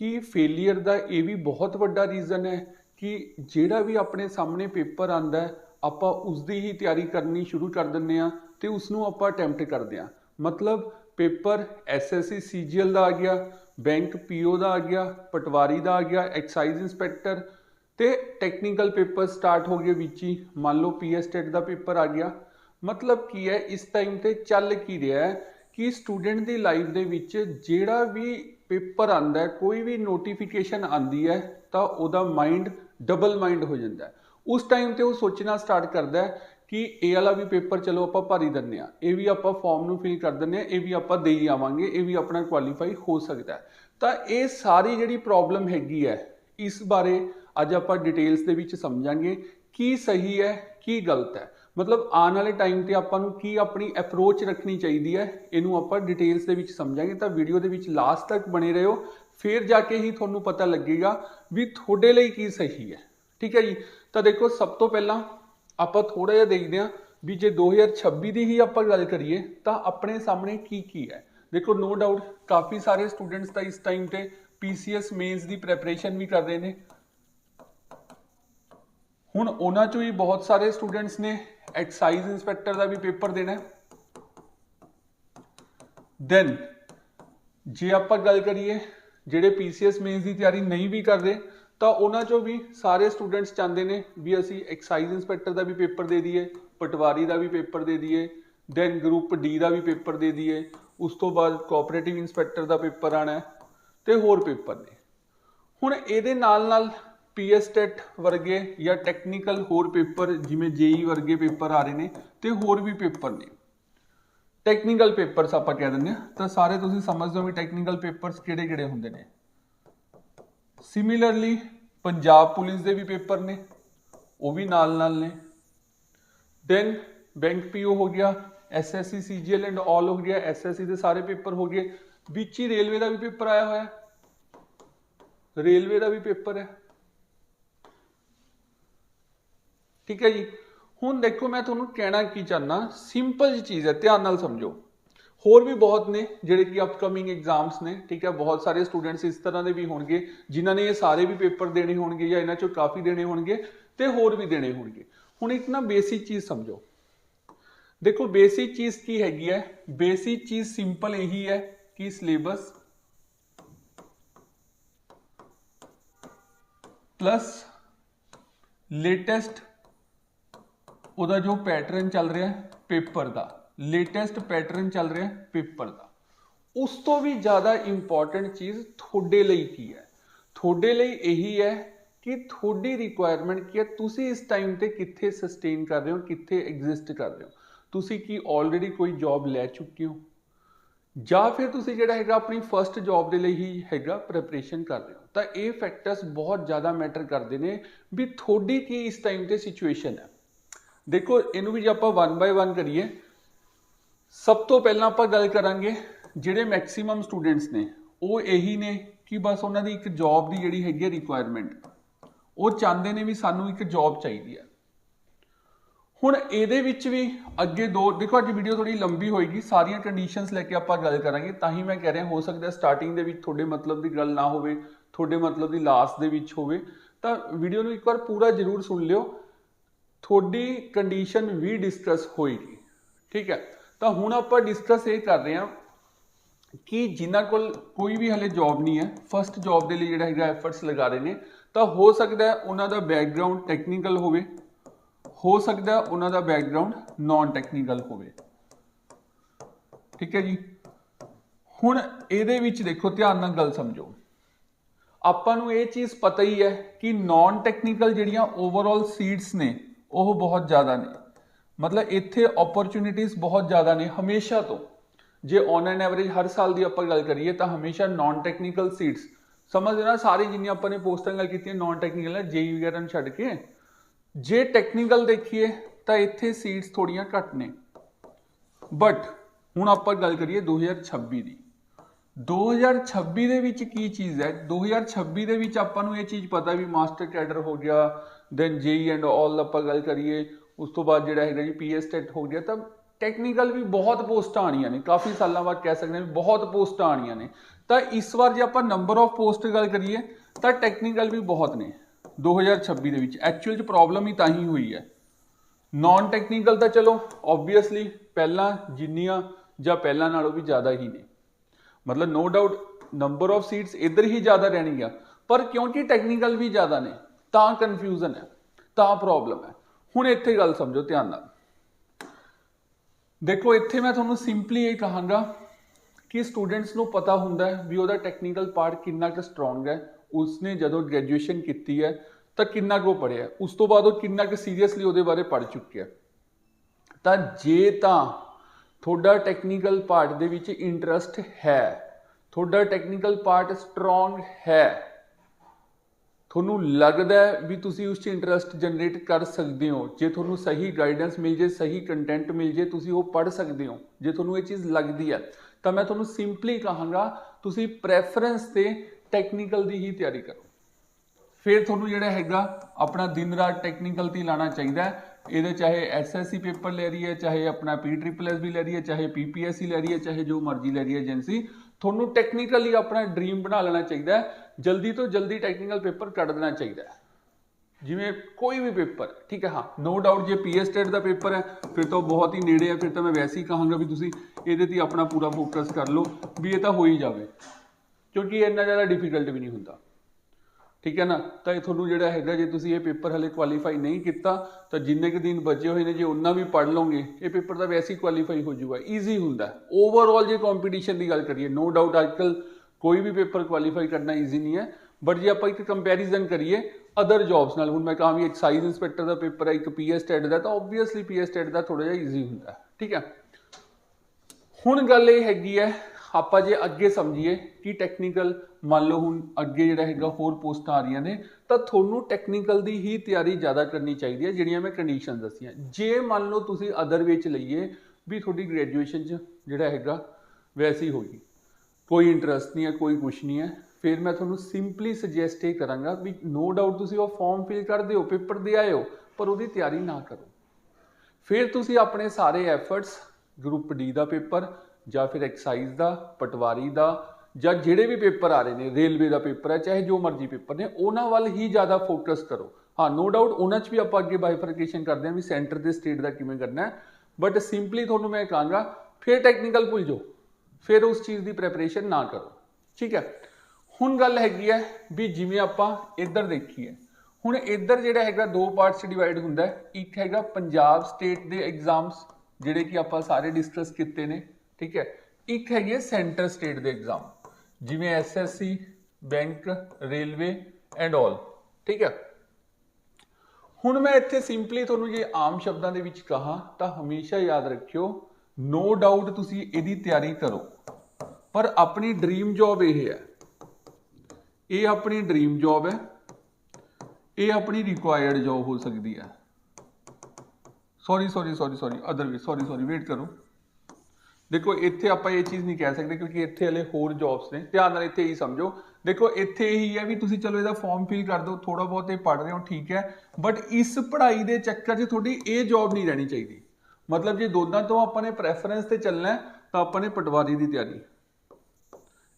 ਕਿ ਫੇਲਿਅਰ ਦਾ ਇਹ ਵੀ ਬਹੁਤ ਵੱਡਾ ਰੀਜ਼ਨ ਹੈ ਕਿ ਜਿਹੜਾ ਵੀ ਆਪਣੇ ਸਾਹਮਣੇ ਪੇਪਰ ਆਂਦਾ ਆਪਾਂ ਉਸ ਦੀ ਹੀ ਤਿਆਰੀ ਕਰਨੀ ਸ਼ੁਰੂ ਕਰ ਦਿੰਦੇ ਆ ਤੇ ਉਸ ਨੂੰ ਆਪਾਂ ਅਟੈਂਪਟ ਕਰਦੇ ਆ ਮਤਲਬ ਪੇਪਰ ਐਸਐਸਸੀ ਸੀਜੀਐਲ ਦਾ ਆ ਗਿਆ ਬੈਂਕ ਪੀਓ ਦਾ ਆ ਗਿਆ, ਪਟਵਾਰੀ ਦਾ ਆ ਗਿਆ ਐਕਸਾਈਜ਼ ਇੰਸਪੈਕਟਰ ਤੇ ਟੈਕਨੀਕਲ ਪੇਪਰ ਸਟਾਰਟ ਹੋ ਗਏ ਵਿੱਚ ਹੀ। ਮੰਨ ਲਓ ਪੀਐਸ ਟੈਟ ਦਾ ਪੇਪਰ ਆ ਗਿਆ। ਮਤਲਬ ਕੀ ਹੈ, ਇਸ ਟਾਈਮ ਤੇ ਚੱਲ ਕੀ ਰਿਹਾ ਹੈ ਕਿ ਸਟੂਡੈਂਟ ਦੀ ਲਾਈਫ ਦੇ ਵਿੱਚ ਜਿਹੜਾ ਵੀ ਪੇਪਰ ਆਂਦਾ ਕੋਈ ਵੀ ਨੋਟੀਫਿਕੇਸ਼ਨ ਆਂਦੀ ਹੈ, ਤਾਂ ਉਹਦਾ ਮਾਈਂਡ ਡਬਲ ਮਾਈਂਡ ਹੋ ਜਾਂਦਾ ਉਸ ਟਾਈਮ ਤੇ ਉਹ ਸੋਚਣਾ ਸਟਾਰਟ ਕਰਦਾ ਕਿ ਇਹ ਵਾਲਾ ਵੀ ਪੇਪਰ ਚਲੋ ਆਪਾਂ ਭਰੀ ਹੀ ਦਿੰਨੇ ਆ ਇਹ ਵੀ ਆਪਾਂ ਫਾਰਮ ਨੂੰ ਫਿਲ ਕਰ ਦਿੰਨੇ ਆ ਇਹ ਵੀ ਆਪਾਂ ਦੇਈ ਆਵਾਂਗੇ, ਇਹ ਵੀ ਆਪਣਾ ਕੁਆਲੀਫਾਈ ਹੋ ਸਕਦਾ ਤਾਂ ਇਹ ਸਾਰੀ ਜਿਹੜੀ ਪ੍ਰੋਬਲਮ ਹੈਗੀ ਹੈ, ਇਸ ਬਾਰੇ ਅੱਜ ਆਪਾਂ ਡਿਟੇਲਸ ਦੇ ਵਿੱਚ ਸਮਝਾਂਗੇ, ਕੀ ਸਹੀ ਹੈ, ਕੀ ਗਲਤ ਹੈ। ਮਤਲਬ ਆਉਣ ਵਾਲੇ ਟਾਈਮ ਤੇ ਆਪਾਂ ਨੂੰ ਕੀ ਆਪਣੀ ਅਪਰੋਚ ਰੱਖਣੀ ਚਾਹੀਦੀ ਹੈ, ਇਹਨੂੰ ਆਪਾਂ ਡਿਟੇਲਸ ਦੇ ਵਿੱਚ ਸਮਝਾਂਗੇ। ਤਾਂ ਵੀਡੀਓ ਦੇ ਵਿੱਚ ਲਾਸਟ ਤੱਕ ਬਣੇ ਰਹੋ। ਫਿਰ ਜਾ ਕੇ ਹੀ ਤੁਹਾਨੂੰ ਪਤਾ ਲੱਗੇਗਾ ਵੀ ਤੁਹਾਡੇ ਲਈ ਕੀ ਸਹੀ ਹੈ। ਠੀਕ ਹੈ ਜੀ? ਤਾਂ ਦੇਖੋ, ਸਭ ਤੋਂ ਪਹਿਲਾਂ ਆਪਾਂ ਥੋੜਾ ਜਿਹਾ ਦੇਖਦੇ ਹਾਂ ਵੀ ਜੇ 2026 ਦੀ ਹੀ ਆਪਾਂ ਗੱਲ ਕਰੀਏ, ਤਾਂ ਆਪਣੇ ਸਾਹਮਣੇ ਕੀ ਕੀ ਹੈ? ਦੇਖੋ ਨੋ ਡਾਊਟ ਕਾਫੀ ਸਾਰੇ ਸਟੂਡੈਂਟਸ ਤਾਂ ਇਸ ਟਾਈਮ ਤੇ ਪੀਸੀਐਸ ਮੇਨਸ ਦੀ ਪ੍ਰੈਪਰੇਸ਼ਨ ਵੀ ਕਰ ਰਹੇ ਨੇ। ਹੁਣ ਉਹਨਾਂ ਚੋਂ ਹੀ ਬਹੁਤ ਸਾਰੇ ਸਟੂਡੈਂਟਸ ਨੇ ਐਕਸਾਈਜ਼ ਇੰਸਪੈਕਟਰ ਦਾ ਵੀ ਪੇਪਰ ਦੇਣਾ ਹੈ। ਦੈਨ ਜੇ ਆਪਾਂ ਗੱਲ ਕਰੀਏ, ਜਿਹੜੇ ਪੀਸੀਐਸ ਮੇਨਸ ਦੀ ਤਿਆਰੀ ਨਹੀਂ ਵੀ ਕਰਦੇ, ਤਾਂ ਉਹਨਾਂ ਚੋਂ ਵੀ ਸਾਰੇ ਸਟੂਡੈਂਟਸ ਚਾਹੁੰਦੇ ਨੇ ਵੀ ਅਸੀਂ ਐਕਸਾਈਜ਼ ਇੰਸਪੈਕਟਰ ਦਾ ਵੀ ਪੇਪਰ ਦੇ ਦਈਏ, ਪਟਵਾਰੀ ਦਾ ਵੀ ਪੇਪਰ ਦੇ ਦਈਏ ਦੈਨ ਗਰੁੱਪ ਡੀ ਦਾ ਵੀ ਪੇਪਰ ਦੇ ਦਈਏ, ਉਸ ਤੋਂ ਬਾਅਦ ਕੋਆਪਰੇਟਿਵ ਇੰਸਪੈਕਟਰ ਦਾ ਪੇਪਰ ਆਣਾ ਹੈ ਤੇ ਹੋਰ ਪੇਪਰ ਨੇ। ਹੁਣ ਇਹਦੇ ਨਾਲ ਨਾਲ ਪੀਐਸ ਟੈਟ ਵਰਗੇ ਜਾਂ ਟੈਕਨੀਕਲ ਹੋਰ ਪੇਪਰ ਜਿਵੇਂ ਜੇਈ ਵਰਗੇ ਪੇਪਰ ਆ ਰਹੇ ਨੇ ਤੇ ਹੋਰ ਵੀ ਪੇਪਰ ਨੇ। ਟੈਕਨੀਕਲ ਪੇਪਰਸ ਆਪਾਂ ਕਹਿ ਦਿੰਦੇ ਆ ਤਾਂ ਸਾਰੇ ਤੁਸੀਂ ਸਮਝਦੇ ਹੋ ਵੀ ਟੈਕਨੀਕਲ ਪੇਪਰਸ ਕਿਹੜੇ ਕਿਹੜੇ ਹੁੰਦੇ ਨੇ। ਸਿਮਿਲਰਲੀ ਪੰਜਾਬ ਪੁਲਿਸ ਦੇ ਵੀ ਪੇਪਰ ਨੇ, ਉਹ ਵੀ ਨਾਲ ਨਾਲ ਨੇ। ਦੈਨ ਬੈਂਕ ਪੀਓ ਹੋ ਗਿਆ ਐਸਐਸਸੀ ਸੀਜੀਐਲ ਐਂਡ ਆਲ ਹੋ ਗਿਆ ਐਸਐਸਸੀ ਦੇ ਸਾਰੇ ਪੇਪਰ ਹੋ ਗਏ। ਵਿੱਚ ਹੀ ਰੇਲਵੇ ਦਾ ਵੀ ਪੇਪਰ ਆਇਆ ਹੋਇਆ। ਰੇਲਵੇ ਦਾ ਵੀ ਪੇਪਰ ਹੈ। ਠੀਕ ਹੈ ਜੀ? ਹੁਣ ਦੇਖੋ, ਮੈਂ ਤੁਹਾਨੂੰ ਕਹਿਣਾ ਕੀ ਚਾਹਨਾ ਸਿੰਪਲ ਜੀ ਚੀਜ਼ ਹੈ, ਧਿਆਨ ਨਾਲ ਸਮਝੋ। ਹੋਰ ਵੀ ਬਹੁਤ ਨੇ, ਜਿਹੜੇ ਕਿ ਅਪਕਮਿੰਗ ਐਗਜ਼ਾਮਸ ਨੇ, ਠੀਕ ਹੈ? ਬਹੁਤ ਸਾਰੇ ਸਟੂਡੈਂਟਸ ਇਸ ਤਰ੍ਹਾਂ ਦੇ ਵੀ ਹੋਣਗੇ, ਜਿਨ੍ਹਾਂ ਨੇ ਇਹ ਸਾਰੇ ਵੀ ਪੇਪਰ ਦੇਣੇ ਹੋਣਗੇ ਜਾਂ ਇਹਨਾਂ ਚੋਂ ਕਾਫੀ ਦੇਣੇ ਹੋਣਗੇ ਤੇ ਹੋਰ ਵੀ ਦੇਣੇ ਹੋਣਗੇ। ਹੁਣ ਇੱਕ ਨਾ ਬੇਸਿਕ ਚੀਜ਼ ਸਮਝੋ। ਦੇਖੋ ਬੇਸਿਕ ਚੀਜ਼ ਕੀ ਹੈਗੀ ਹੈ? ਬੇਸਿਕ ਚੀਜ਼ ਸਿੰਪਲ ਇਹੀ ਹੈ ਕਿ ਸਿਲੇਬਸ ਪਲੱਸ ਲੇਟੈਸਟ ਉਹਦਾ ਜੋ ਪੈਟਰਨ ਚੱਲ ਰਿਹਾ ਪੇਪਰ ਦਾ। ਲੇਟੈਸਟ ਪੈਟਰਨ ਚੱਲ ਰਿਹਾ ਪੇਪਰ ਦਾ। ਉਸ ਤੋਂ ਵੀ ਜ਼ਿਆਦਾ ਇੰਪੋਰਟੈਂਟ ਚੀਜ਼ ਤੁਹਾਡੇ ਲਈ ਕੀ ਹੈ? ਤੁਹਾਡੇ ਲਈ ਇਹੀ ਹੈ ਕਿ ਤੁਹਾਡੀ ਰਿਕੁਆਇਰਮੈਂਟ ਕੀ ਹੈ? ਤੁਸੀਂ ਇਸ ਟਾਈਮ ਤੇ ਕਿੱਥੇ ਸਸਟੇਨ ਕਰ ਰਹੇ ਹੋ, ਕਿੱਥੇ ਐਗਜ਼ਿਸਟ ਕਰ ਰਹੇ ਹੋ? ਤੁਸੀਂ ਕੀ ਆਲਰੇਡੀ ਕੋਈ ਜੌਬ ਲੈ ਚੁੱਕੇ ਹੋ? ਜਾਂ ਫਿਰ ਤੁਸੀਂ ਜਿਹੜਾ ਹੈਗਾ ਆਪਣੀ ਫਰਸਟ ਜੌਬ ਦੇ ਲਈ ਹੀ ਹੈਗਾ ਪ੍ਰੈਪਰੇਸ਼ਨ ਕਰ ਰਹੇ ਹੋ? ਤਾਂ ਇਹ ਫੈਕਟਰਸ ਬਹੁਤ ਜ਼ਿਆਦਾ ਮੈਟਰ ਕਰਦੇ ਨੇ ਵੀ ਤੁਹਾਡੀ ਕੀ ਇਸ ਟਾਈਮ ਤੇ ਸਿਚੁਏਸ਼ਨ ਹੈ। ਦੇਖੋ, ਇਹਨੂੰ ਵੀ ਜੇ ਆਪਾਂ 1 ਬਾਈ 1 ਕਰੀਏ, ਸਭ ਤੋਂ ਪਹਿਲਾਂ ਆਪਾਂ ਗੱਲ ਕਰਾਂਗੇ ਜਿਹੜੇ ਮੈਕਸਿਮਮ ਸਟੂਡੈਂਟਸ ਨੇ। ਉਹ ਇਹੀ ਨੇ ਕਿ ਬਸ ਉਹਨਾਂ ਦੀ ਇੱਕ ਜੌਬ ਦੀ ਜਿਹੜੀ ਹੈਗੀ ਹੈ ਰਿਕੁਆਇਰਮੈਂਟ ਉਹ ਚਾਹੁੰਦੇ ਨੇ ਵੀ ਸਾਨੂੰ ਇੱਕ ਜੌਬ ਚਾਹੀਦੀ ਹੈ ਹੁਣ ਇਹਦੇ ਵਿੱਚ ਵੀ ਅੱਗੇ ਦੋ, ਦੇਖੋ, ਅੱਜ ਵੀਡੀਓ ਥੋੜੀ ਲੰਬੀ ਹੋਏਗੀ, ਸਾਰੀਆਂ ਕੰਡੀਸ਼ਨਸ ਲੈ ਕੇ ਆਪਾਂ ਗੱਲ ਕਰਾਂਗੇ, ਤਾਂ ਹੀ ਮੈਂ ਕਹਿ ਰਿਹਾ, ਹੋ ਸਕਦਾ ਸਟਾਰਟਿੰਗ ਦੇ ਵਿੱਚ ਤੁਹਾਡੇ ਮਤਲਬ ਦੀ ਗੱਲ ਨਾ ਹੋਵੇ, ਤੁਹਾਡੇ ਮਤਲਬ ਦੀ ਲਾਸਟ ਦੇ ਵਿੱਚ ਹੋਵੇ। ਤਾਂ ਵੀਡੀਓ ਨੂੰ ਇੱਕ ਵਾਰ ਪੂਰਾ ਜ਼ਰੂਰ ਸੁਣ ਲਿਓ। ਤੁਹਾਡੀ ਕੰਡੀਸ਼ਨ ਵੀ ਡਿਸਕਸ ਹੋਏਗੀ। ਠੀਕ ਹੈ? ਤਾਂ ਹੁਣ ਆਪਾਂ ਡਿਸਕਸ ਇਹ ਕਰ ਰਹੇ ਹਾਂ ਕਿ ਜਿਨ੍ਹਾਂ ਕੋਲ ਕੋਈ ਵੀ ਹਲੇ ਜੌਬ ਨਹੀਂ ਹੈ ਫਰਸਟ ਜੌਬ ਦੇ ਲਈ ਜਿਹੜਾ ਹੈਗਾ ਐਫਰਟਸ ਲਗਾ ਰਹੇ ਨੇ, ਤਾਂ ਹੋ ਸਕਦਾ ਹੈ ਉਹਨਾਂ ਦਾ ਬੈਕਗ੍ਰਾਉਂਡ ਟੈਕਨੀਕਲ ਹੋਵੇ, ਹੋ ਸਕਦਾ ਹੈ ਉਹਨਾਂ ਦਾ ਬੈਕਗ੍ਰਾਉਂਡ ਨਾਨ ਟੈਕਨੀਕਲ ਹੋਵੇ। ਠੀਕ ਹੈ ਜੀ? ਹੁਣ ਇਹਦੇ ਵਿੱਚ ਦੇਖੋ, ਧਿਆਨ ਨਾਲ ਗੱਲ ਸਮਝੋ। ਆਪਾਂ ਨੂੰ ਇਹ ਚੀਜ਼ ਪਤਾ ਹੀ ਹੈ ਕਿ ਨਾਨ ਟੈਕਨੀਕਲ ਜਿਹੜੀਆਂ ਓਵਰਆਲ ਸੀਟਸ ਨੇ ਉਹ ਬਹੁਤ ਜ਼ਿਆਦਾ ਨੇ। ਮਤਲਬ ਇੱਥੇ ਓਪਰਚ्युनिटीज ਬਹੁਤ ਜ਼ਿਆਦਾ ਨੇ ਹਮੇਸ਼ਾ ਤੋਂ। ਜੇ ਔਨ ਐਂਡ ਐਵਰੇਜ ਹਰ ਸਾਲ ਦੀ ਆਪਾਂ ਗੱਲ ਕਰੀਏ ਤਾਂ ਹਮੇਸ਼ਾ ਨਾਨ ਟੈਕਨੀਕਲ ਸੀਟਸ ਸਮਝ ਲੈਣਾ ਸਾਰੀ ਜਿੰਨੀਆਂ ਆਪਾਂ ਨੇ ਪੋਸਟਾਂ ਗੱਲ ਕੀਤੀਆਂ ਨਾਨ ਟੈਕਨੀਕਲ ਹੈ ਜੇਈ ਵਗੈਰਾ ਛੱਡ ਕੇ। ਜੇ ਟੈਕਨੀਕਲ ਦੇਖੀਏ ਤਾਂ ਇੱਥੇ ਸੀਟਸ ਥੋੜੀਆਂ ਘੱਟ ਨੇ। ਬਟ ਹੁਣ ਆਪਾਂ ਗੱਲ ਕਰੀਏ 2026 ਦੀ। 2026 ਦੇ ਵਿੱਚ ਕੀ ਚੀਜ਼ ਹੈ? 2026 ਦੇ ਵਿੱਚ ਆਪਾਂ ਨੂੰ ਇਹ ਚੀਜ਼ ਪਤਾ ਵੀ ਮਾਸਟਰ ਕੈਡਰ ਹੋ ਗਿਆ ਦੈਨ ਜੇਈ ਐਂਡ ਆਲ ਆਪਾਂ ਗੱਲ ਕਰੀਏ, ਉਸ ਤੋਂ ਬਾਅਦ ਜਿਹੜਾ ਹੈਗਾ ਜੀ ਪੀਐਸ ਟੈਟ ਹੋ ਗਿਆ, ਤਾਂ ਟੈਕਨੀਕਲ ਵੀ ਬਹੁਤ ਪੋਸਟਾਂ ਆਣੀਆਂ ਨੇ, ਕਾਫੀ ਸਾਲਾਂ ਬਾਅਦ ਕਹਿ ਸਕਦੇ ਹਾਂ ਵੀ ਬਹੁਤ ਪੋਸਟਾਂ ਆਣੀਆਂ ਨੇ। ਤਾਂ ਇਸ ਵਾਰ ਜੇ ਆਪਾਂ ਨੰਬਰ ਆਫ ਪੋਸਟ ਗੱਲ ਕਰੀਏ, ਤਾਂ ਟੈਕਨੀਕਲ ਵੀ ਬਹੁਤ ਨੇ। 2026 ਦੇ ਵਿੱਚ ਐਕਚੁਅਲ ਚ ਪ੍ਰੋਬਲਮ ਹੀ ਤਾਂ ਹੀ ਹੋਈ ਹੈ। ਨਾਨ ਟੈਕਨੀਕਲ ਤਾਂ ਚਲੋ ਆਬਵੀਅਸਲੀ ਪਹਿਲਾਂ ਜਿੰਨੀਆਂ ਜਾਂ ਪਹਿਲਾਂ ਨਾਲੋਂ ਵੀ ਜ਼ਿਆਦਾ ਹੀ ਨੇ। ਮਤਲਬ no doubt number of seats ਇੱਧਰ ਹੀ ਜ਼ਿਆਦਾ ਰਹਿਣਗੀਆਂ, ਪਰ ਕਿਉਂਕਿ ਟੈਕਨੀਕਲ ਵੀ ਜ਼ਿਆਦਾ ਨੇ ਤਾਂ ਕਨਫਿਊਜ਼ਨ ਹੈ, ਤਾਂ ਪ੍ਰੋਬਲਮ ਹੈ। ਹੁਣ ਇੱਥੇ ਗੱਲ ਸਮਝੋ ਧਿਆਨ ਨਾਲ। ਦੇਖੋ, ਇੱਥੇ ਮੈਂ ਤੁਹਾਨੂੰ ਸਿੰਪਲੀ ਇਹ ਕਹਾਂਗਾ ਕਿ ਸਟੂਡੈਂਟਸ ਨੂੰ ਪਤਾ ਹੁੰਦਾ ਹੈ ਵੀ ਉਹਦਾ ਟੈਕਨੀਕਲ ਪਾਰਟ ਕਿੰਨਾ ਕੁ ਸਟਰੋਂਗ ਹੈ। ਉਸਨੇ ਜਦੋਂ ਗ੍ਰੈਜੂਏਸ਼ਨ ਕੀਤੀ ਹੈ, ਤਾਂ ਕਿੰਨਾ ਕੁ ਪੜਿਆ ਉਸ ਤੋਂ ਬਾਅਦ ਉਹ ਕਿੰਨਾ ਕੁ ਸੀਰੀਅਸਲੀ ਉਹਦੇ ਬਾਰੇ ਪੜ ਚੁੱਕਿਆ ਤਾਂ ਜੇ ਤਾਂ ਤੁਹਾਡਾ ਟੈਕਨੀਕਲ ਪਾਰਟ ਦੇ ਵਿੱਚ ਇੰਟਰਸਟ ਹੈ, ਤੁਹਾਡਾ ਟੈਕਨੀਕਲ ਪਾਰਟ ਸਟਰੋਂਗ ਹੈ ਤੁਹਾਨੂੰ ਲੱਗਦਾ ਵੀ ਤੁਸੀਂ ਉਸ 'ਚ ਇੰਟਰਸਟ ਜਨਰੇਟ ਕਰ ਸਕਦੇ ਹੋ। ਜੇ ਤੁਹਾਨੂੰ ਸਹੀ ਗਾਈਡੈਂਸ ਮਿਲ ਜੇ, ਸਹੀ ਕੰਟੈਂਟ ਮਿਲ ਜੇ, ਤੁਸੀਂ ਉਹ ਪੜ੍ਹ ਸਕਦੇ ਹੋ। ਜੇ ਤੁਹਾਨੂੰ ਇਹ ਚੀਜ਼ ਲੱਗਦੀ ਹੈ, ਤਾਂ ਮੈਂ ਤੁਹਾਨੂੰ ਸਿੰਪਲੀ ਕਹਾਂਗਾ, ਤੁਸੀਂ ਪ੍ਰੈਫਰੈਂਸ ਤੇ ਟੈਕਨੀਕਲ ਦੀ ਹੀ ਤਿਆਰੀ ਕਰੋ। ਫਿਰ ਤੁਹਾਨੂੰ ਜਿਹੜਾ ਹੈਗਾ, ਆਪਣਾ ਦਿਨ ਰਾਤ ਟੈਕਨੀਕਲ ਤੇ ਹੀ ਲਾਣਾ ਚਾਹੀਦਾ ਹੈ। ਇਹਦੇ ਚਾਹੇ ਐਸਐਸਸੀ ਪੇਪਰ ਲੈ ਰਹੀ ਹੈ, ਚਾਹੇ ਆਪਣਾ ਪੀ ਟ੍ਰਿਪਲ ਐਸ ਵੀ ਲੈ ਰਹੀ ਹੈ, ਚਾਹੇ ਪੀਪੀਐਸਸੀ ਲੈ ਰਹੀ ਹੈ, ਚਾਹੇ ਜੋ ਮਰਜ਼ੀ ਲੈ ਰਹੀ ਹੈ ਏਜੰਸੀ ਤੁਹਾਨੂੰ ਟੈਕਨੀਕਲੀ ਆਪਣਾ ਡ੍ਰੀਮ ਬਣਾ ਲੈਣਾ ਚਾਹੀਦਾ ਹੈ, ਜਲਦੀ ਤੋਂ ਜਲਦੀ ਟੈਕਨੀਕਲ ਪੇਪਰ ਕੱਢ ਦੇਣਾ ਚਾਹੀਦਾ ਹੈ। ਜਿਵੇਂ ਕੋਈ ਵੀ ਪੇਪਰ ਠੀਕ ਹੈ, ਹਾਂ ਨੋ ਡਾਊਟ ਜੇ ਪੀਐਸ ਸਟੇਟ ਦਾ ਪੇਪਰ ਹੈ, ਫਿਰ ਤਾਂ ਉਹ ਬਹੁਤ ਹੀ ਨੇੜੇ ਹੈ, ਫਿਰ ਤਾਂ ਮੈਂ ਵੈਸੇ ਹੀ ਕਹਾਂਗਾ ਵੀ ਤੁਸੀਂ ਇਹਦੇ ਤੇ ਆਪਣਾ ਪੂਰਾ ਫੋਕਸ ਕਰ ਲਓ, ਵੀ ਇਹ ਤਾਂ ਹੋ ਹੀ ਜਾਵੇ। ਕਿਉਂਕਿ ਇਹ ਇੰਨਾ ਜ਼ਿਆਦਾ ਡਿਫਿਕਲਟ ਵੀ ਨਹੀਂ ਹੁੰਦਾ। ਠੀਕ ਹੈ ਨਾ? ਤਾਂ ਇਹ ਤੁਹਾਨੂੰ ਜਿਹੜਾ ਹੈਗਾ, ਜੇ ਤੁਸੀਂ ਇਹ ਪੇਪਰ ਹਲੇ ਕੁਆਲੀਫਾਈ ਨਹੀਂ ਕੀਤਾ, ਤਾਂ ਜਿੰਨੇ ਕੁ ਦਿਨ ਬਚੇ ਹੋਏ ਨੇ, ਜੇ ਉਹਨਾਂ ਵੀ ਪੜ੍ਹ ਲਓਗੇ, ਇਹ ਪੇਪਰ ਤਾਂ ਵੈਸੇ ਹੀ ਕੁਆਲੀਫਾਈ ਹੋ ਜਾਊਗਾ ਈਜ਼ੀ ਹੁੰਦਾ। ਓਵਰਆਲ ਜੇ ਕੰਪੀਟੀਸ਼ਨ ਦੀ ਗੱਲ ਕਰੀਏ ਨੋ ਡਾਊਟ ਅੱਜਕੱਲ ਕੋਈ ਵੀ ਪੇਪਰ ਕੁਆਲੀਫਾਈ ਕਰਨਾ ਈਜ਼ੀ ਨਹੀਂ ਹੈ। ਬਟ ਜੇ ਆਪਾਂ ਇੱਕ ਕੰਪੈਰੀਜ਼ਨ ਕਰੀਏ ਅਦਰ ਜੌਬਸ ਨਾਲ, ਹੁਣ ਮੈਂ ਕਹਾਂ ਵੀ ਐਕਸਾਈਜ਼ ਇੰਸਪੈਕਟਰ ਦਾ ਪੇਪਰ ਹੈ, ਇੱਕ ਪੀਐਸ ਟੈਟ ਦਾ, ਤਾਂ ਆਬਵੀਅਸਲੀ ਪੀਐਸ ਟੈਟ ਦਾ ਥੋੜਾ ਜਿਹਾ ਈਜ਼ੀ ਹੁੰਦਾ, ਠੀਕ ਹੈ? ਹੁਣ ਗੱਲ ਇਹ ਹੈਗੀ ਹੈ ਆਪਾਂ ਜੇ ਅੱਗੇ ਸਮਝੀਏ ਕਿ ਟੈਕਨੀਕਲ ਮੰਨ ਲਓ ਹੁਣ ਅੱਗੇ ਜਿਹੜਾ ਹੈਗਾ ਹੋਰ ਪੋਸਟਾਂ ਆ ਰਹੀਆਂ ਨੇ, ਤਾਂ ਤੁਹਾਨੂੰ ਟੈਕਨੀਕਲ ਦੀ ਹੀ ਤਿਆਰੀ ਜ਼ਿਆਦਾ ਕਰਨੀ ਚਾਹੀਦੀ ਹੈ, ਜਿਹੜੀਆਂ ਮੈਂ ਕੰਡੀਸ਼ਨ ਦੱਸੀਆਂ। ਜੇ ਮੰਨ ਲਓ ਤੁਸੀਂ ਅਦਰ ਵਿੱਚ ਲਈਏ ਵੀ ਤੁਹਾਡੀ ਗ੍ਰੈਜੂਏਸ਼ਨ 'ਚ ਜਿਹੜਾ ਹੈਗਾ ਵੈਸੀ ਹੋਗੀ ਕੋਈ ਇੰਟਰਸਟ ਨਹੀਂ ਹੈ, ਕੋਈ ਕੁਝ ਨਹੀਂ ਹੈ। ਫਿਰ ਮੈਂ ਤੁਹਾਨੂੰ ਸਿੰਪਲੀ ਸੁਜੈਸਟ ਇਹ ਕਰਾਂਗਾ ਵੀ ਨੋ ਡਾਊਟ ਤੁਸੀਂ ਉਹ ਫਾਰਮ ਫਿਲ ਕਰ ਦਿਓ, ਪੇਪਰ ਦੇ ਆਇਓ ਪਰ ਉਹਦੀ ਤਿਆਰੀ ਨਾ ਕਰੋ। ਫਿਰ ਤੁਸੀਂ ਆਪਣੇ ਸਾਰੇ ਐਫਰਟਸ ਗਰੁੱਪ ਡੀ ਦਾ ਪੇਪਰ ਜਾਂ ਫਿਰ ਐਕਸਾਈਜ਼ ਦਾ, ਪਟਵਾਰੀ ਦਾ ਜਾਂ ਜਿਹੜੇ ਵੀ ਪੇਪਰ ਆ ਰਹੇ ਨੇ, ਰੇਲਵੇ ਦਾ ਪੇਪਰ ਹੈ, ਚਾਹੇ ਜੋ ਮਰਜ਼ੀ ਪੇਪਰ ਨੇ, ਉਹਨਾਂ ਵੱਲ ਹੀ ਜ਼ਿਆਦਾ ਫੋਕਸ ਕਰੋ। ਹਾਂ ਨੋ ਡਾਊਟ ਉਹਨਾਂ 'ਚ ਵੀ ਆਪਾਂ ਅੱਗੇ ਬਾਈਫਰਕੇਸ਼ਨ ਕਰਦੇ ਹਾਂ ਵੀ ਸੈਂਟਰ ਤੇ ਸਟੇਟ ਦਾ ਕਿਵੇਂ ਕਰਨਾ ਹੈ। ਬਟ ਸਿੰਪਲੀ ਤੁਹਾਨੂੰ ਮੈਂ ਕਹਾਂਗਾ, ਫਿਰ ਟੈਕਨੀਕਲ ਭੁੱਲ ਜਾਓ। ਫਿਰ ਉਸ ਚੀਜ਼ ਦੀ ਪ੍ਰੈਪਰੇਸ਼ਨ ਨਾ ਕਰੋ। ਠੀਕ ਹੈ? ਹੁਣ ਗੱਲ ਹੈਗੀ ਹੈ ਵੀ ਜਿਵੇਂ ਆਪਾਂ ਇੱਧਰ ਦੇਖੀਏ। ਹੁਣ ਇੱਧਰ ਜਿਹੜਾ ਹੈਗਾ ਦੋ ਪਾਰਟਸ ਡਿਵਾਈਡ ਹੁੰਦਾ ਹੈ। ਇੱਕ ਹੈਗਾ ਪੰਜਾਬ ਸਟੇਟ ਦੇ ਐਗਜ਼ਾਮਸ ਜਿਹੜੇ ਕਿ ਆਪਾਂ ਸਾਰੇ ਡਿਸਕਸ ਕੀਤੇ ਨੇ। ਠੀਕ ਹੈ? ਇੱਕ ਹੈਗੀ ਹੈ ਸੈਂਟਰ ਸਟੇਟ ਦੇ ਐਗਜ਼ਾਮ ਜਿਵੇਂ SSC bank railway and all ਠੀਕ ਹੈ? ਹੁਣ ਮੈਂ ਇੱਥੇ ਸਿੰਪਲੀ ਤੁਹਾਨੂੰ ਜੇ ਆਮ ਸ਼ਬਦਾਂ ਦੇ ਵਿੱਚ ਕਹਾ, ਤਾਂ ਹਮੇਸ਼ਾ ਯਾਦ ਰੱਖਿਓ ਨੋ ਡਾਊਟ ਤੁਸੀਂ ਇਹਦੀ ਤਿਆਰੀ ਕਰੋ। ਪਰ ਆਪਣੀ ਡ੍ਰੀਮ ਜੌਬ ਇਹ ਹੈ। ਇਹ ਆਪਣੀ ਡ੍ਰੀਮ ਜੌਬ ਹੈ। ਇਹ ਆਪਣੀ ਰਿਕੁਆਇਰਡ ਜੌਬ ਹੋ ਸਕਦੀ ਹੈ। Sorry sorry sorry sorry other way sorry sorry wait ਕਰੋ। ਦੇਖੋ, ਇੱਥੇ ਆਪਾਂ ਇਹ ਚੀਜ਼ ਨਹੀਂ ਕਹਿ ਸਕਦੇ ਕਿਉਂਕਿ ਇੱਥੇ ਹਲੇ ਹੋਰ ਜੌਬਸ ਨੇ। ਧਿਆਨ ਨਾਲ ਇੱਥੇ ਹੀ ਸਮਝੋ। ਦੇਖੋ, ਇੱਥੇ ਇਹੀ ਹੈ ਵੀ ਤੁਸੀਂ ਚਲੋ ਇਹਦਾ ਫਾਰਮ ਫਿਲ ਕਰ ਦਿਓ ਥੋੜਾ ਬਹੁਤ ਇਹ ਪੜ੍ਹ ਰਹੇ ਹੋ, ਠੀਕ ਹੈ। ਬਟ ਇਸ ਪੜ੍ਹਾਈ ਦੇ ਚੱਕਰ 'ਚ ਤੁਹਾਡੀ ਇਹ ਜੌਬ ਨਹੀਂ ਰਹਿਣੀ ਚਾਹੀਦੀ। ਮਤਲਬ ਜੇ ਦੋਨਾਂ ਤੋਂ ਆਪਾਂ ਨੇ ਪ੍ਰੈਫਰੈਂਸ ਤੇ ਚੱਲਣਾ ਤਾਂ ਆਪਾਂ ਨੇ ਪਟਵਾਰੀ ਦੀ ਤਿਆਰੀ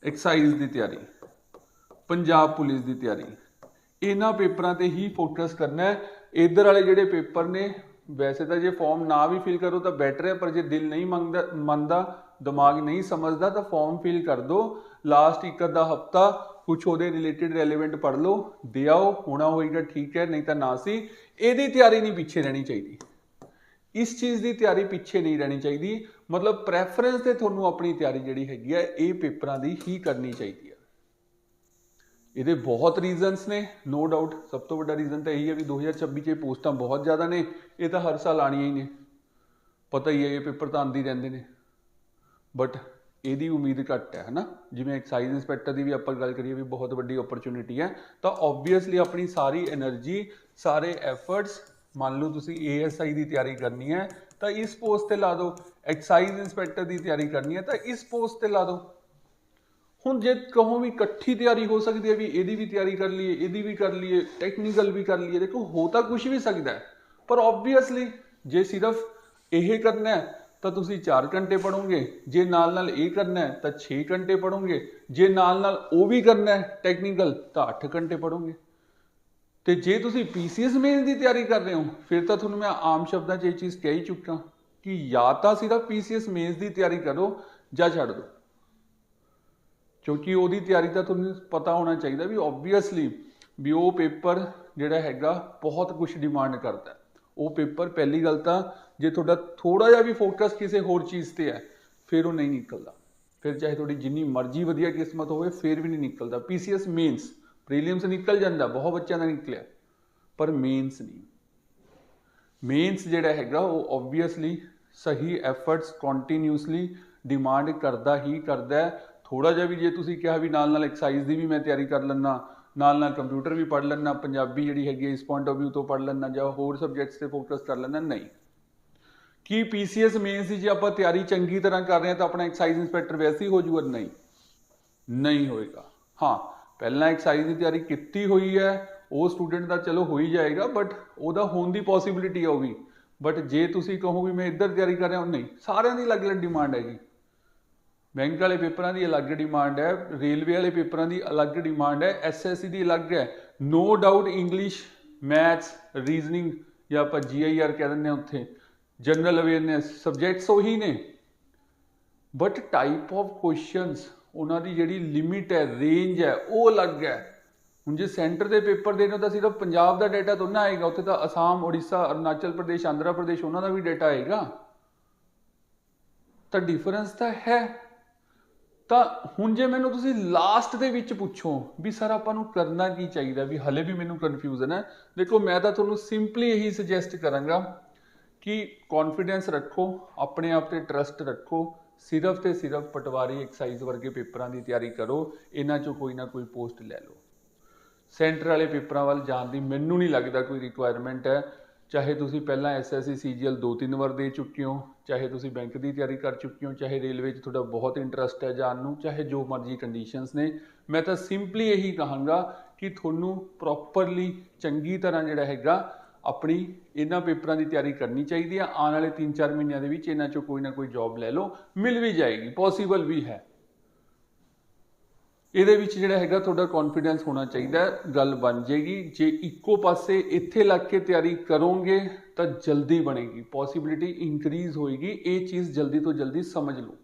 ਐਕਸਾਈਜ਼ ਦੀ ਤਿਆਰੀ, ਪੰਜਾਬ ਪੁਲਿਸ ਦੀ ਤਿਆਰੀ। ਇਹਨਾਂ ਪੇਪਰਾਂ ਤੇ ਹੀ ਫੋਕਸ ਕਰਨਾ ਹੈ। ਇਧਰ ਵਾਲੇ ਜਿਹੜੇ ਪੇਪਰ ਨੇ ਵੈਸੇ ਤਾਂ ਜੇ ਫਾਰਮ ਨਾ ਵੀ ਫਿਲ ਕਰੋ ਤਾਂ ਬੈਟਰ ਹੈ, ਪਰ ਜੇ ਦਿਲ ਨਹੀਂ ਮੰਗਦਾ, ਮੰਨਦਾ, ਦਿਮਾਗ ਨਹੀਂ ਸਮਝਦਾ ਤਾਂ ਫਾਰਮ ਫਿਲ ਕਰ ਦਿਓ ਲਾਸਟ ਇੱਕ ਅੱਧਾ ਹਫਤਾ ਕੁਝ ਉਹਦੇ ਰਿਲੇਟਡ ਰੈਲੇਵੈਂਟ ਪੜ ਲਓ, ਦੇ ਆਓ, ਹੋਣਾ ਹੋਏਗਾ ਠੀਕ ਹੈ, ਨਹੀਂ ਤਾਂ ਨਾ ਸੀ। ਇਹਦੀ ਤਿਆਰੀ ਨਹੀਂ ਪਿੱਛੇ ਰਹਿਣੀ ਚਾਹੀਦੀ। ਇਸ ਚੀਜ਼ ਦੀ ਤਿਆਰੀ ਪਿੱਛੇ ਨਹੀਂ ਰਹਿਣੀ ਚਾਹੀਦੀ। ਮਤਲਬ ਪ੍ਰੈਫਰੈਂਸ ਤੇ ਤੁਹਾਨੂੰ ਆਪਣੀ ਤਿਆਰੀ ਜਿਹੜੀ ਹੈਗੀ ਹੈ, ਇਹ ਪੇਪਰਾਂ ਦੀ ਹੀ ਕਰਨੀ ਚਾਹੀਦੀ ਹੈ। ਇਹਦੇ ਬਹੁਤ ਰੀਜ਼ਨਸ ਨੇ ਨੋ ਡਾਊਟ ਸਭ ਤੋਂ ਵੱਡਾ ਰੀਜ਼ਨ ਤਾਂ ਇਹੀ ਹੈ ਵੀ 2026 ਚ ਪੋਸਟਾਂ ਬਹੁਤ ਜ਼ਿਆਦਾ ਨੇ, ਇਹ ਤਾਂ ਹਰ ਸਾਲ ਆਣੀਆਂ ਹੀ ਨੇ। ਪਤਾ ਹੀ ਹੈ ਇਹ ਪੇਪਰ ਤਾਂ ਆਂਦੀ ਰਹਿੰਦੇ ਨੇ। ਬਟ ਇਹਦੀ ਉਮੀਦ ਘੱਟ ਹੈ, ਹਨਾ? ਜਿਵੇਂ ਐਕਸਾਈਜ਼ ਇੰਸਪੈਕਟਰ ਦੀ ਵੀ ਆਪਾਂ ਗੱਲ ਕਰੀਏ ਵੀ ਬਹੁਤ ਵੱਡੀ ਓਪਰਚ्युनिटी ਹੈ, ਤਾਂ ਆਬਵੀਅਸਲੀ ਆਪਣੀ ਸਾਰੀ એનર્ਜੀ ਸਾਰੇ ਐਫਰਟਸ ਮੰਨ ਲਓ ਤੁਸੀਂ ਏਐਸਆਈ ਦੀ ਤਿਆਰੀ ਕਰਨੀ ਹੈ, ਤਾਂ ਇਸ ਪੋਸਟ ਤੇ ਲਾ ਦਿਓ। ਐਕਸਾਈਜ਼ ਇੰਸਪੈਕਟਰ ਦੀ ਤਿਆਰੀ ਕਰਨੀ ਹੈ, ਤਾਂ ਇਸ ਪੋਸਟ ਤੇ ਲਾ ਦਿਓ। ਹੁਣ ਜੇ ਕਹੋ ਵੀ ਇਕੱਠੀ ਤਿਆਰੀ ਹੋ ਸਕਦੀ ਹੈ ਵੀ ਇਹਦੀ ਵੀ ਤਿਆਰੀ ਕਰ ਲਈਏ, ਇਹਦੀ ਵੀ ਕਰ ਲਈਏ ਟੈਕਨੀਕਲ ਵੀ ਕਰ ਲਈਏ, ਦੇਖੋ ਹੋ ਤਾਂ ਕੁਝ ਵੀ ਸਕਦਾ ਹੈ, ਪਰ ਆਬਵੀਅਸਲੀ ਜੇ ਸਿਰਫ ਇਹ ਕਰਨਾ ਹੈ, ਤਾਂ ਤੁਸੀਂ 4 ਘੰਟੇ ਪੜੋਗੇ ਜੇ ਨਾਲ ਨਾਲ ਇਹ ਕਰਨਾ ਹੈ, ਤਾਂ 6 ਘੰਟੇ ਪੜੋਗੇ ਜੇ ਨਾਲ ਨਾਲ ਉਹ ਵੀ ਕਰਨਾ ਹੈ ਟੈਕਨੀਕਲ ਤਾਂ 8 ਘੰਟੇ ਪੜੋਗੇ ਤੇ ਜੇ ਤੁਸੀਂ ਪੀਸੀਐਸ ਮੇਨ ਦੀ ਤਿਆਰੀ ਕਰ ਰਹੇ ਹੋ, ਫਿਰ ਤਾਂ ਤੁਹਾਨੂੰ ਮੈਂ ਆਮ ਸ਼ਬਦਾਂ 'ਚ ਇਹ ਚੀਜ਼ ਕਹਿ ਹੀ ਚੁੱਕਾ ਕਿ ਜਾਂ ਤਾਂ ਸਿਰਫ ਪੀਸੀਐਸ ਮੇਨਸ ਦੀ ਤਿਆਰੀ ਕਰੋ ਜਾਂ ਛੱਡ ਦਿਓ। ਕਿਉਂਕਿ ਉਹਦੀ ਤਿਆਰੀ ਤਾਂ ਤੁਹਾਨੂੰ ਪਤਾ ਹੋਣਾ ਚਾਹੀਦਾ ਵੀ ਆਬਵੀਅਸਲੀ ਵੀ ਉਹ ਪੇਪਰ ਜਿਹੜਾ ਹੈਗਾ ਬਹੁਤ ਕੁਝ ਡਿਮਾਂਡ ਕਰਦਾ ਉਹ ਪੇਪਰ ਪਹਿਲੀ ਗੱਲ ਤਾਂ ਜੇ ਤੁਹਾਡਾ ਥੋੜਾ ਜਿਹਾ ਵੀ ਫੋਕਸ ਕਿਸੇ ਹੋਰ ਚੀਜ਼ ਤੇ ਹੈ, ਫਿਰ ਉਹ ਨਹੀਂ ਨਿਕਲਦਾ। ਫਿਰ ਚਾਹੇ ਤੁਹਾਡੀ ਜਿੰਨੀ ਮਰਜ਼ੀ ਵਧੀਆ ਕਿਸਮਤ ਹੋਵੇ, ਫਿਰ ਵੀ ਨਹੀਂ ਨਿਕਲਦਾ। ਪੀਸੀਐਸ ਮੇਨਸ ਪ੍ਰੀਲੀਮਸ ਨਿਕਲ ਜਾਂਦਾ, ਬਹੁਤ ਬੱਚਿਆਂ ਦਾ ਨਿਕਲਿਆ। ਪਰ ਮੇਨਸ ਨਹੀਂ। ਮੇਨਸ ਜਿਹੜਾ ਹੈਗਾ, ਉਹ ਆਬਵੀਅਸਲੀ ਸਹੀ ਐਫਰਟਸ ਕੰਟੀਨਿਊਸਲੀ ਡਿਮਾਂਡ ਕਰਦਾ ਹੀ ਕਰਦਾ ਥੋੜਾ ਜਿਹਾ ਵੀ ਜੇ ਤੁਸੀਂ ਕਿਹਾ ਵੀ ਨਾਲ ਨਾਲ ਐਕਸਰਸਾਈਜ਼ ਦੀ ਵੀ ਮੈਂ ਤਿਆਰੀ ਕਰ ਲੈਣਾ ਨਾਲ ਨਾਲ ਕੰਪਿਊਟਰ ਵੀ ਪੜ੍ਹ ਲੈਣਾ ਪੰਜਾਬੀ ਜਿਹੜੀ ਹੈਗੀ ਹੈ, ਇਸ ਪੁਆਇੰਟ ਆਫ View ਤੋਂ ਪੜ੍ਹ ਲੈਣਾ ਜਾਂ ਹੋਰ ਸਬਜੈਕਟਸ ਤੇ ਫੋਕਸ ਕਰ ਲੈਣਾ ਨਹੀਂ। ਕੀ ਪੀਸੀਐਸ ਮੇਨਸ ਦੀ ਜੇ ਆਪਾਂ ਤਿਆਰੀ ਚੰਗੀ ਤਰ੍ਹਾਂ ਕਰ ਰਹੇ ਹਾਂ ਤਾਂ ਆਪਣਾ ਐਕਸਾਈਜ਼ ਇੰਸਪੈਕਟਰ ਵੈਸੇ ਹੀ ਹੋ ਜਾਊਗਾ? ਨਹੀਂ। ਨਹੀਂ ਹੋਏਗਾ। ਹਾਂ, ਪਹਿਲਾਂ ਐਕਸਾਈਜ਼ ਦੀ ਤਿਆਰੀ ਕੀਤੀ ਹੋਈ ਹੈ, ਉਹ ਸਟੂਡੈਂਟ ਦਾ ਚਲੋ ਹੋ ਹੀ ਜਾਏਗਾ ਬਟ ਉਹਦਾ ਹੋਣ ਦੀ ਪੋਸਿਬਿਲਿਟੀ ਆ ਬਟ ਜੇ ਤੁਸੀਂ ਕਹੋ ਵੀ ਮੈਂ ਇੱਧਰ ਤਿਆਰੀ ਕਰ ਰਿਹਾ ਹਾਂ ਨਹੀਂ। ਸਾਰਿਆਂ ਦੀ ਅਲੱਗ-ਅਲੱਗ ਡਿਮਾਂਡ ਹੈਗੀ। ਬੈਂਕ ਵਾਲੇ ਪੇਪਰਾਂ ਦੀ ਅਲੱਗ ਡਿਮਾਂਡ ਹੈ, ਰੇਲਵੇ ਵਾਲੇ ਪੇਪਰਾਂ ਦੀ ਅਲੱਗ ਡਿਮਾਂਡ ਹੈ ਐਸਐਸਸੀ ਦੀ ਅਲੱਗ ਹੈ। No doubt English maths reasoning ਜਾਂ ਆਪਾਂ ਜੀਆਈਆਰ ਕਹਿ ਦਿੰਦੇ ਹਾਂ ਉੱਥੇ। ਜਨਰਲ ਅਵੇਅਰਨੈਸ ਸਬਜੈਕਟਸ ਉਹੀ ਨੇ। ਬਟ ਟਾਈਪ ਆਫ ਕੁਐਸਚਨਸ ਉਹਨਾਂ ਦੀ ਜਿਹੜੀ ਲਿਮਿਟ ਹੈ ਰੇਂਜ ਹੈ, ਉਹ ਅਲੱਗ ਹੈ। ਹੁਣ ਜੇ ਸੈਂਟਰ ਦੇ ਪੇਪਰ ਦੇਣੇ ਤਾਂ ਸਿਰਫ ਪੰਜਾਬ ਦਾ ਡਾਟਾ ਤਾਂ ਨਾ ਆਏਗਾ, ਉੱਥੇ ਤਾਂ ਅਸਾਮ ਓਡੀਸ਼ਾ ਅਰੁਣਾਚਲ ਪ੍ਰਦੇਸ਼, ਆਂਧਰਾ ਪ੍ਰਦੇਸ਼, ਉਹਨਾਂ ਦਾ ਵੀ ਡਾਟਾ ਆਏਗਾ। ਤਾਂ ਡਿਫਰੈਂਸ ਤਾਂ ਹੈ। ਤਾਂ ਹੁਣ ਜੇ ਮੈਨੂੰ ਤੁਸੀਂ ਲਾਸਟ ਦੇ ਵਿੱਚ ਪੁੱਛੋ ਵੀ ਸਰ ਆਪਾਂ ਨੂੰ ਕਰਨਾ ਕੀ ਚਾਹੀਦਾ, ਵੀ ਹਲੇ ਵੀ ਮੈਨੂੰ ਕਨਫਿਊਜ਼ਨ ਹੈ ਦੇਖੋ ਮੈਂ ਤਾਂ ਤੁਹਾਨੂੰ ਸਿੰਪਲੀ ਇਹੀ ਸੁਜੈਸਟ ਕਰਾਂਗਾ ਕਿ ਕੌਨਫੀਡੈਂਸ ਰੱਖੋ, ਆਪਣੇ ਆਪ ਤੇ ਟਰਸਟ ਰੱਖੋ, ਸਿਰਫ ਤੇ ਸਿਰਫ ਪਟਵਾਰੀ ਐਕਸਾਈਜ਼ ਵਰਗੇ ਪੇਪਰਾਂ ਦੀ ਤਿਆਰੀ ਕਰੋ, ਇਹਨਾਂ ਚੋਂ ਕੋਈ ਨਾ ਕੋਈ ਪੋਸਟ ਲੈ ਲਓ। ਸੈਂਟਰ ਵਾਲੇ ਪੇਪਰਾਂ ਵੱਲ ਜਾਣ ਦੀ ਮੈਨੂੰ ਨਹੀਂ ਲੱਗਦਾ ਕੋਈ ਰਿਕੁਆਇਰਮੈਂਟ ਹੈ। ਚਾਹੇ ਤੁਸੀਂ ਪਹਿਲਾਂ ਐਸਐਸਸੀ ਸੀਜੀਐਲ ਦੋ ਤਿੰਨ ਵਾਰ ਦੇ ਚੁੱਕੇ ਹੋ, ਚਾਹੇ ਤੁਸੀਂ ਬੈਂਕ ਦੀ ਤਿਆਰੀ ਕਰ ਚੁੱਕੇ ਹੋ, ਚਾਹੇ ਰੇਲਵੇ 'ਚ ਤੁਹਾਡਾ ਬਹੁਤ ਇੰਟਰਸਟ ਹੈ ਜਾਣ ਨੂੰ, ਚਾਹੇ ਜੋ ਮਰਜ਼ੀ ਕੰਡੀਸ਼ਨਸ ਨੇ, ਮੈਂ ਤਾਂ ਸਿੰਪਲੀ ਇਹੀ ਕਹਾਂਗਾ ਕਿ ਤੁਹਾਨੂੰ ਪ੍ਰੋਪਰਲੀ ਚੰਗੀ ਤਰ੍ਹਾਂ ਜਿਹੜਾ ਹੈਗਾ ਆਪਣੀ ਇਹਨਾਂ ਪੇਪਰਾਂ ਦੀ ਤਿਆਰੀ ਕਰਨੀ ਚਾਹੀਦੀ ਹੈ। ਆਉਣ ਵਾਲੇ 3-4 ਮਹੀਨਿਆਂ ਦੇ ਵਿੱਚ ਇਹਨਾਂ 'ਚੋਂ ਕੋਈ ਨਾ ਕੋਈ ਜੌਬ ਲੈ ਲਓ, ਮਿਲ ਵੀ ਜਾਏਗੀ ਪੋਸੀਬਲ ਵੀ ਹੈ। ਇਹਦੇ ਵਿੱਚ ਜਿਹੜਾ ਹੈਗਾ ਤੁਹਾਡਾ ਕੌਨਫੀਡੈਂਸ ਹੋਣਾ ਚਾਹੀਦਾ ਗੱਲ ਬਣ ਜੇਗੀ ਜੇ ਇੱਕੋ ਪਾਸੇ ਇੱਥੇ ਲੱਗ ਕੇ ਤਿਆਰੀ ਕਰੋਗੇ ਤਾਂ ਜਲਦੀ ਬਣੇਗੀ ਪੋਸਿਬਿਲਿਟੀ ਇਨਕਰੀਜ਼ ਹੋਏਗੀ। ਇਹ ਚੀਜ਼ ਜਲਦੀ ਤੋਂ ਜਲਦੀ ਸਮਝ ਲਓ।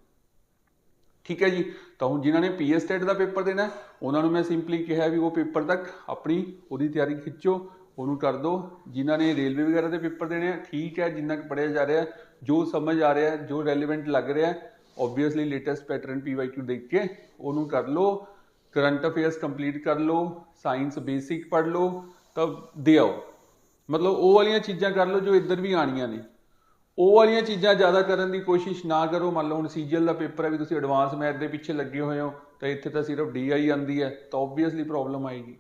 ਠੀਕ ਹੈ ਜੀ? ਤਾਂ ਹੁਣ ਜਿਨ੍ਹਾਂ ਨੇ ਪੀਐਸ ਸਟੇਟ ਦਾ ਪੇਪਰ ਦੇਣਾ ਉਹਨਾਂ ਨੂੰ ਮੈਂ ਸਿੰਪਲੀ ਕਿਹਾ ਵੀ ਉਹ ਪੇਪਰ ਤੱਕ ਆਪਣੀ ਉਹਦੀ ਤਿਆਰੀ ਖਿੱਚੋ, ਉਹਨੂੰ ਕਰ ਦਿਓ ਜਿਨ੍ਹਾਂ ਨੇ ਰੇਲਵੇ ਵਗੈਰਾ ਦੇ ਪੇਪਰ ਦੇਣੇ ਆ ਠੀਕ ਹੈ, ਜਿੰਨਾ ਕੁ ਪੜਿਆ ਜਾ ਰਿਹਾ ਜੋ ਸਮਝ ਆ ਰਿਹਾ ਜੋ ਰੈਲੇਵੈਂਟ ਲੱਗ ਰਿਹਾ ਹੈ ਆਬਵੀਅਸਲੀ ਲੇਟੈਸਟ ਪੈਟਰਨ ਪੀਵਾਈਕਿਊ ਦੇਖ ਕੇ ਉਹਨੂੰ ਕਰ ਲਓ। ਕਰੰਟ ਅਫੇਅਰਸ ਕੰਪਲੀਟ ਕਰ ਲਓ, ਸਾਇੰਸ ਬੇਸਿਕ ਪੜ੍ਹ ਲਓ, ਤਾਂ ਦੇ ਆਓ। ਮਤਲਬ ਉਹ ਵਾਲੀਆਂ ਚੀਜ਼ਾਂ ਕਰ ਲਓ ਜੋ ਇੱਧਰ ਵੀ ਆਣੀਆਂ ਨੇ। ਉਹ ਵਾਲੀਆਂ ਚੀਜ਼ਾਂ ਜ਼ਿਆਦਾ ਕਰਨ ਦੀ ਕੋਸ਼ਿਸ਼ ਨਾ ਕਰੋ। ਮੰਨ ਲਓ ਹੁਣ ਸੀਜੀਐਲ ਦਾ ਪੇਪਰ ਹੈ ਵੀ ਤੁਸੀਂ ਐਡਵਾਂਸ ਮੈਥ ਦੇ ਪਿੱਛੇ ਲੱਗੇ ਹੋਏ ਹੋ, ਤਾਂ ਇੱਥੇ ਤਾਂ ਸਿਰਫ ਡੀਆਈ ਆਂਦੀ ਹੈ, ਤਾਂ ਆਬਵੀਅਸਲੀ ਪ੍ਰੋਬਲਮ ਆਏਗੀ।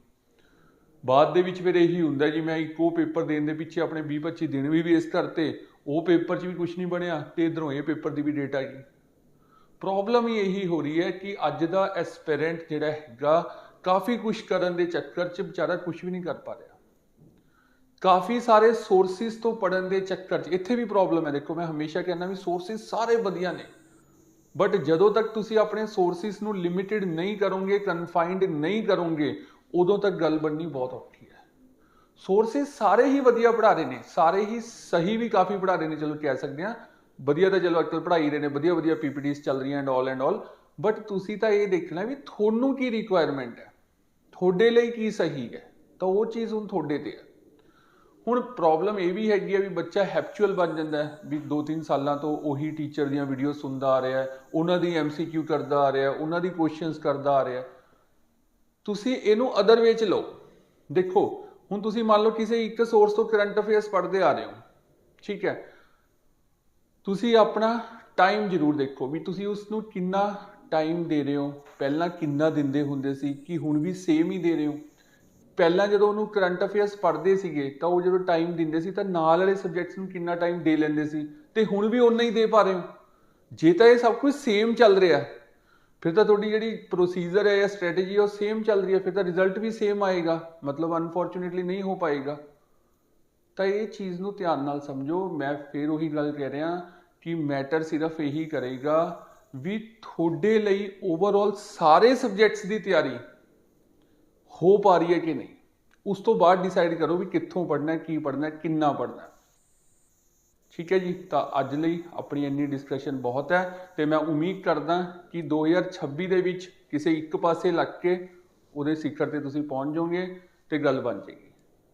ਬਾਅਦ ਦੇ ਵਿੱਚ ਫਿਰ ਇਹੀ ਹੁੰਦਾ ਜੀ, ਮੈਂ ਇੱਕੋ ਪੇਪਰ ਦੇਣ ਦੇ ਪਿੱਛੇ ਆਪਣੇ 20 25 ਦਿਨ ਵੀ ਵੇਸਟ ਕਰਤੇ, ਉਹ ਪੇਪਰ 'ਚ ਵੀ ਕੁਝ ਨਹੀਂ ਬਣਿਆ, ਤੇ ਇਧਰੋਂ ਇਹ ਪੇਪਰ ਦੀ ਵੀ ਡੇਟ ਆ ਗਈ। ਪ੍ਰੋਬਲਮ ਹੀ ਇਹੀ ਹੋ ਰਹੀ ਹੈ ਕਿ ਅੱਜ ਦਾ ਐਸਪੀਰੈਂਟ ਜਿਹੜਾ ਹੈਗਾ, ਕਾਫੀ ਕੁਝ ਕਰਨ ਦੇ ਚੱਕਰ 'ਚ ਵਿਚਾਰਾ ਕੁਝ ਵੀ ਨਹੀਂ ਕਰ ਪਾ ਰਿਹਾ। ਕਾਫੀ ਸਾਰੇ ਸੋਰਸਿਸ ਤੋਂ ਪੜਨ ਦੇ ਚੱਕਰ 'ਚ, ਇੱਥੇ ਵੀ ਪ੍ਰੋਬਲਮ ਹੈ। ਦੇਖੋ, ਮੈਂ ਹਮੇਸ਼ਾ ਕਹਿੰਦਾ ਵੀ ਸੋਰਸਿਸ ਸਾਰੇ ਵਧੀਆ ਨੇ। ਬਟ ਜਦੋਂ ਤੱਕ ਤੁਸੀਂ ਆਪਣੇ ਸੋਰਸਿਸ ਨੂੰ ਲਿਮਿਟਿਡ ਨਹੀਂ ਕਰੋਗੇ ਕਨਫਾਈਨਡ ਨਹੀਂ ਕਰੋਗੇ, ਉਦੋਂ ਤੱਕ ਗੱਲ ਬਣਨੀ ਬਹੁਤ ਔਖੀ ਹੈ। ਸੋਰਸਿਸ ਸਾਰੇ ਹੀ ਵਧੀਆ ਪੜ੍ਹਾ ਰਹੇ ਨੇ, ਸਾਰੇ ਹੀ ਸਹੀ ਵੀ ਕਾਫੀ ਪੜ੍ਹਾ ਰਹੇ ਨੇ, ਚਲੋ ਕਹਿ ਸਕਦੇ ਆ ਵਧੀਆ ਤਾਂ ਚਲੋ ਅੱਜਕੱਲ ਪੜ੍ਹਾਈ ਰਹੇ ਨੇ ਵਧੀਆ ਵਧੀਆ ਪੀਪੀਟੀਸ ਚੱਲ ਰਹੀਆਂ and all and all but ਤੁਸੀਂ ਤਾਂ ਇਹ ਦੇਖਣਾ ਵੀ ਤੁਹਾਨੂੰ ਕੀ ਰਿਕੁਆਇਰਮੈਂਟ ਹੈ? ਤੁਹਾਡੇ ਲਈ ਕੀ ਸਹੀ ਹੈ? ਤਾਂ ਉਹ ਚੀਜ਼ ਹੁਣ ਤੁਹਾਡੇ ਤੇ ਹੈ। ਹੁਣ ਪ੍ਰੋਬਲਮ ਇਹ ਵੀ ਹੈਗੀ ਆ ਵੀ ਬੱਚਾ ਹੈਪਚੁਅਲ ਬਣ ਜਾਂਦਾ ਹੈ, ਵੀ 2-3 ਸਾਲਾਂ ਤੋਂ ਉਹੀ ਟੀਚਰ ਦੀਆਂ ਵੀਡੀਓ ਸੁਣਦਾ ਆ ਰਿਹਾ ਹੈ, ਉਹਨਾਂ ਦੀ ਐਮਸੀਕਿਊ ਕਰਦਾ ਆ ਰਿਹਾ ਉਹਨਾਂ ਦੀ ਕੁਐਸਚਨਸ ਕਰਦਾ ਆ ਰਿਹਾ ਤੁਸੀਂ ਇਹਨੂੰ ਅਦਰ ਵੇ ਚ ਲਓ। ਦੇਖੋ, ਹੁਣ ਤੁਸੀਂ ਮੰਨ ਲਓ ਕਿਸੇ ਇੱਕ ਸੋਰਸ ਤੋਂ ਕਰੰਟ ਅਫੇਅਰਸ ਪੜ੍ਹਦੇ ਆ ਰਹੇ ਹੋ, ਠੀਕ ਹੈ? ਤੁਸੀਂ ਆਪਣਾ ਟਾਈਮ ਜ਼ਰੂਰ ਦੇਖੋ ਵੀ ਤੁਸੀਂ ਉਸ ਨੂੰ ਕਿੰਨਾ ਟਾਈਮ ਦੇ ਰਹੇ ਹੋ। ਪਹਿਲਾਂ ਕਿੰਨਾ ਦਿੰਦੇ ਹੁੰਦੇ ਸੀ, ਕਿ ਹੁਣ ਵੀ ਸੇਮ ਹੀ ਦੇ ਰਹੇ ਹੋ। ਪਹਿਲਾਂ ਜਦੋਂ ਉਹਨੂੰ ਕਰੰਟ ਅਫੇਅਰਸ ਪੜ੍ਹਦੇ ਸੀਗੇ, ਤਾਂ ਉਹ ਜਦੋਂ ਟਾਈਮ ਦਿੰਦੇ ਸੀ, ਤਾਂ ਨਾਲ ਵਾਲੇ ਸਬਜੈਕਟਸ ਨੂੰ ਕਿੰਨਾ ਟਾਈਮ ਦੇ ਲੈਂਦੇ ਸੀ। ਤੇ ਹੁਣ ਵੀ ਉਨਾ ਹੀ ਦੇ ਪਾ ਰਹੇ ਹੋ। ਜੇ ਤਾਂ ਇਹ ਸਭ ਕੁਝ ਸੇਮ ਚੱਲ ਰਿਹਾ, ਫਿਰ ਤਾਂ ਤੁਹਾਡੀ ਜਿਹੜੀ ਪ੍ਰੋਸੀਜਰ ਹੈ ਜਾਂ ਸਟ੍ਰੈਟਜੀ ਉਹ ਸੇਮ ਚੱਲ ਰਹੀ ਹੈ, ਫਿਰ ਤਾਂ ਰਿਜ਼ਲਟ ਵੀ ਸੇਮ ਆਏਗਾ। ਮਤਲਬ ਅਨਫੋਰਚੂਨੇਟਲੀ ਨਹੀਂ ਹੋ ਪਾਏਗਾ। ਤਾਂ ਇਹ ਚੀਜ਼ ਨੂੰ ਧਿਆਨ ਨਾਲ ਸਮਝੋ। ਮੈਂ ਫਿਰ ਉਹੀ ਗੱਲ ਕਹਿ ਰਿਹਾ ਕਿ ਮੈਟਰ ਸਿਰਫ ਇਹੀ ਕਰੇਗਾ ਵੀ ਤੁਹਾਡੇ ਲਈ ਓਵਰਆਲ ਸਾਰੇ ਸਬਜੈਕਟਸ ਦੀ ਤਿਆਰੀ ਹੋ ਪਾ ਰਹੀ ਹੈ ਕਿ ਨਹੀਂ। ਉਸ ਤੋਂ ਬਾਅਦ ਡਿਸਾਈਡ ਕਰੋ ਵੀ ਕਿੱਥੋਂ ਪੜ੍ਹਨਾ ਹੈ, ਕੀ ਪੜ੍ਹਨਾ ਹੈ, ਕਿੰਨਾ ਪੜ੍ਹਨਾ ਹੈ। ਠੀਕ ਹੈ ਜੀ, ਤਾਂ ਅੱਜ ਲਈ ਆਪਣੀ ਇੰਨੀ ਡਿਸਕਸ਼ਨ ਬਹੁਤ ਹੈ ਤੇ ਮੈਂ ਉਮੀਦ ਕਰਦਾ ਕਿ 2026 ਦੇ ਵਿੱਚ ਕਿਸੇ ਇੱਕ ਪਾਸੇ ਲੱਗ ਕੇ ਉਹਦੇ ਸਿਖਰ ਤੇ ਤੁਸੀਂ ਪਹੁੰਚ ਜਾਓਗੇ ਤੇ ਗੱਲ ਬਣ ਜਾਏਗੀ।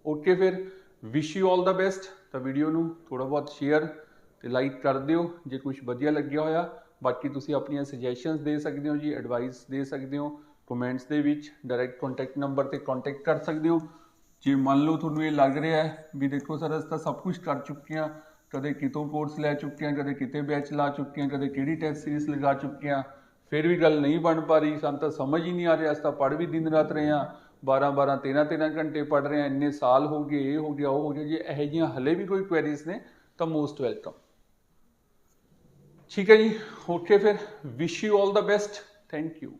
ਓਕੇ ਫਿਰ wish you all the best ਤਾਂ ਵੀਡੀਓ ਨੂੰ ਥੋੜਾ ਬਹੁਤ ਸ਼ੇਅਰ ਤੇ ਲਾਈਕ ਕਰ ਦਿਓ, ਜੇ ਕੁਝ ਵਧੀਆ ਲੱਗਿਆ ਹੋਇਆ, ਬਾਕੀ ਤੁਸੀਂ ਆਪਣੀਆਂ ਸੁਜੈਸ਼ਨਸ ਦੇ ਸਕਦੇ ਹੋ ਜੀ ਐਡਵਾਈਸ ਦੇ ਸਕਦੇ ਹੋ ਕਮੈਂਟਸ ਦੇ ਵਿੱਚ ਡਾਇਰੈਕਟ ਕੰਟੈਕਟ ਨੰਬਰ ਤੇ ਕੰਟੈਕਟ ਕਰ ਸਕਦੇ ਹੋ। ਜੇ ਮੰਨ ਲਓ ਤੁਹਾਨੂੰ ਇਹ ਲੱਗ ਰਿਹਾ ਹੈ ਵੀ ਦੇਖੋ ਸਰ ਅਸੀਂ ਤਾਂ ਸਭ ਕੁਝ ਕਰ ਚੁੱਕੇ ਹਾਂ, ਕਦੇ ਕਿਤੋਂ ਕੋਰਸ ਲੈ ਚੁੱਕੇ ਹਾਂ, ਕਦੇ ਕਿਤੇ ਬੈਚ ਲਾ ਚੁੱਕੇ ਹਾਂ, ਕਦੇ ਕਿਹੜੀ ਟੈਸਟ ਸੀਰੀਜ਼ ਲਗਾ ਚੁੱਕੇ ਹਾਂ, ਫਿਰ ਵੀ ਗੱਲ ਨਹੀਂ ਬਣ ਪਾ ਰਹੀ, ਸਾਨੂੰ ਤਾਂ ਸਮਝ ਹੀ ਨਹੀਂ ਆ ਰਿਹਾ, ਅਸੀਂ ਤਾਂ ਪੜ੍ਹ ਵੀ ਦਿਨ ਰਾਤ ਰਹੇ ਹਾਂ 12 12 13 13 ਘੰਟੇ ਪੜ੍ਹ ਰਹੇ ਹਾਂ, ਇੰਨੇ ਸਾਲ ਹੋ ਗਏ, ਇਹ ਹੋ ਗਿਆ, ਉਹ ਹੋ ਗਿਆ, ਜੇ ਇਹੋ ਜਿਹੀਆਂ ਹਲੇ ਵੀ ਕੋਈ ਕੁਐਰੀਜ਼ ਨੇ, ਤਾਂ ਮੋਸਟ ਵੈਲਕਮ ਠੀਕ ਹੈ ਜੀ ਓਕੇ ਫਿਰ wish you all the best thank you